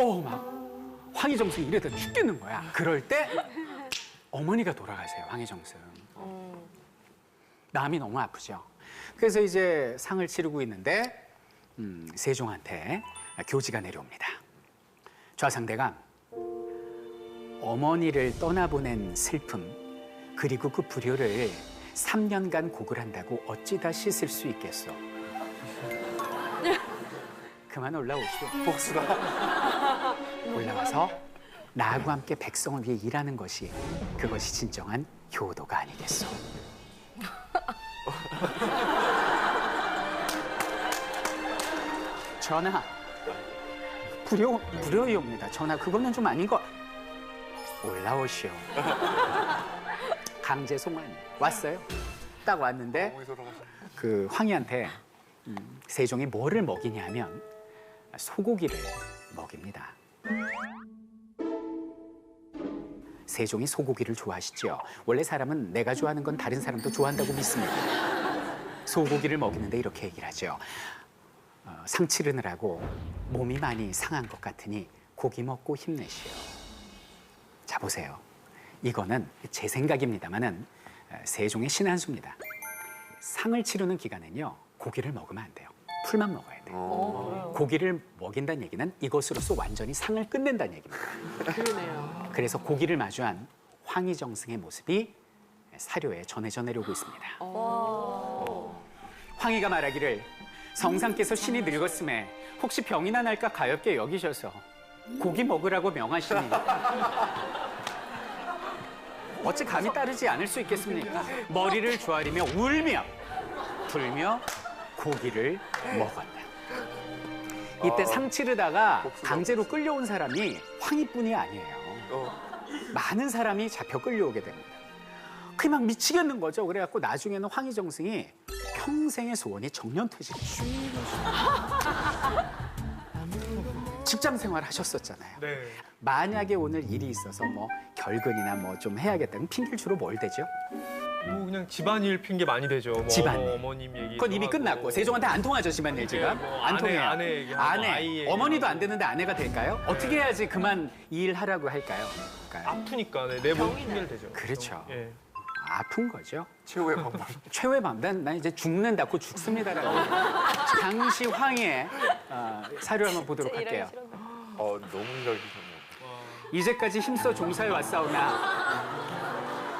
어, 막 황희정승 이래다 죽겠는 거야. 그럴 때 어머니가 돌아가세요, 황희정승. 마음이 너무 아프죠. 그래서 이제 상을 치르고 있는데 음, 세종한테 교지가 내려옵니다. 좌상대감, 어머니를 떠나보낸 슬픔 그리고 그 불효를 3년간 고글한다고 어찌 다 씻을 수 있겠소? 그만 올라오시오. 복수다. 올라와서 나하고 함께 백성을 위해 일하는 것이 그것이 진정한 효도가 아니겠소. 전하, 불효 불효이옵니다. 전하, 그거는 좀 아닌 것. 올라오시오. 강제 송환 왔어요. 딱 왔는데. 그 황희한테 음, 세종이 뭐를 먹이냐면 소고기를 먹입니다. 세종이 소고기를 좋아하시죠. 원래 사람은 내가 좋아하는 건 다른 사람도 좋아한다고 믿습니다. 소고기를 먹이는데 이렇게 얘기를 하죠. 어, 상 치르느라고 몸이 많이 상한 것 같으니 고기 먹고 힘내시오. 자 보세요. 이거는 제 생각입니다만은 세종의 신한수입니다. 상을 치르는 기간은요 고기를 먹으면 안 돼요. 풀만 먹어야 돼요. 어. 고기를 먹인다는 얘기는 이것으로서 완전히 상을 끝낸다는 얘기입니다. 그러네요. 그래서 고기를 마주한 황희정승의 모습이 사료에 전해져 내려오고 있습니다. 황희가 말하기를 성상께서 신이 늙었음에 혹시 병이나 날까 가엾게 여기셔서 고기 먹으라고 명하시니 어찌 감히 따르지 않을 수 있겠습니까? 머리를 조아리며 울며 불며 고기를 먹었다. 이때 상 치르다가 강제로 끌려온 사람이 황희뿐이 아니에요. 어. 많은 사람이 잡혀 끌려오게 됩니다. 그게 막 미치겠는 거죠. 그래갖고 나중에는 황희 정승이 평생의 소원이 정년퇴직. 직장 생활 하셨었잖아요. 네. 만약에 오늘 일이 있어서 뭐 결근이나 뭐 좀 해야겠다는 핑계를 주로 뭘 대죠? 뭐 그냥 집안일 핑계 많이 되죠. 뭐 집안일. 어머님 얘기. 그건 이미 끝났고 세종한테 안 통하죠 집안일 지금 뭐안 아내, 통해요. 아내 얘기하고 아이 아내 얘기하고. 어머니도 안 되는데 아내가 될까요? 어떻게 해야지 그만 일하라고 할까요? 그러니까요? 아프니까 네, 내몸 병이 핑계를 대죠. 그렇죠. 예. 아픈 거죠. 최후의 방법. 최후의 밤, 난, 난 이제 죽는다, 곧 죽습니다라고. 당시 황희의 어, 사료를 한번 보도록 할게요. 어 너무 인상깊었네요. 이제까지 힘써 종사해 왔사오나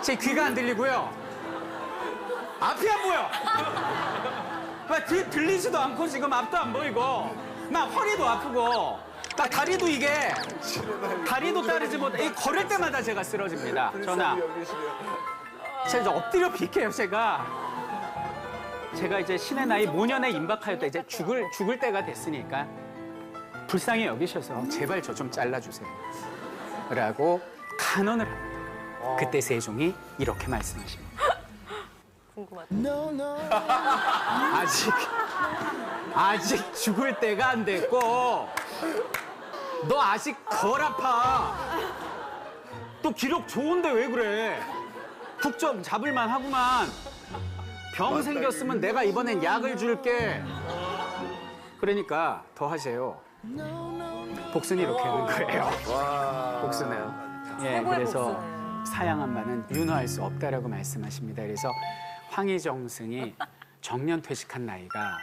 제 귀가 안 들리고요. 앞이 안 보여. 막 뒤 들리지도 않고 지금 앞도 안 보이고 막 허리도 아프고 딱 다리도 이게 다리도 따르지 못해 이 걸을 때마다 제가 쓰러집니다. 전화. 제가 이제 엎드려 빌게요, 제가. 제가 이제 신의 나이 모년에 임박하였다. 이제 죽을, 죽을 때가 됐으니까 불쌍히 여기셔서 제발 저 좀 잘라주세요. 라고 간언을 합니다. 그때 세종이 이렇게 말씀하십니다. 궁금하다. 아직, 아직 죽을 때가 안 됐고, 너 아직 덜 아파. 또 기록 좋은데 왜 그래? 푹좀 잡을만 하구만. 병 생겼으면 내가 이번엔 약을 줄게. 그러니까 더 하세요. 복순이 이렇게 하는 거예요. 복수는. 예, 최고의 그래서 복수네. 사양한 바는 윤호할 수 없다라고 말씀하십니다. 그래서 황희정승이 정년 퇴직한 나이가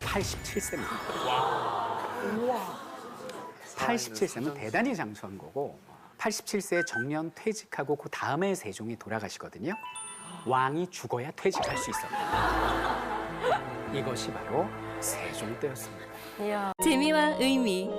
87세입니다. 87세면 대단히 장수한 거고 87세에 정년 퇴직하고 그 다음에 세종이 돌아가시거든요. 왕이 죽어야 퇴직할 수 있었다. 이것이 바로 세종 때였습니다. 이야. 재미와 의미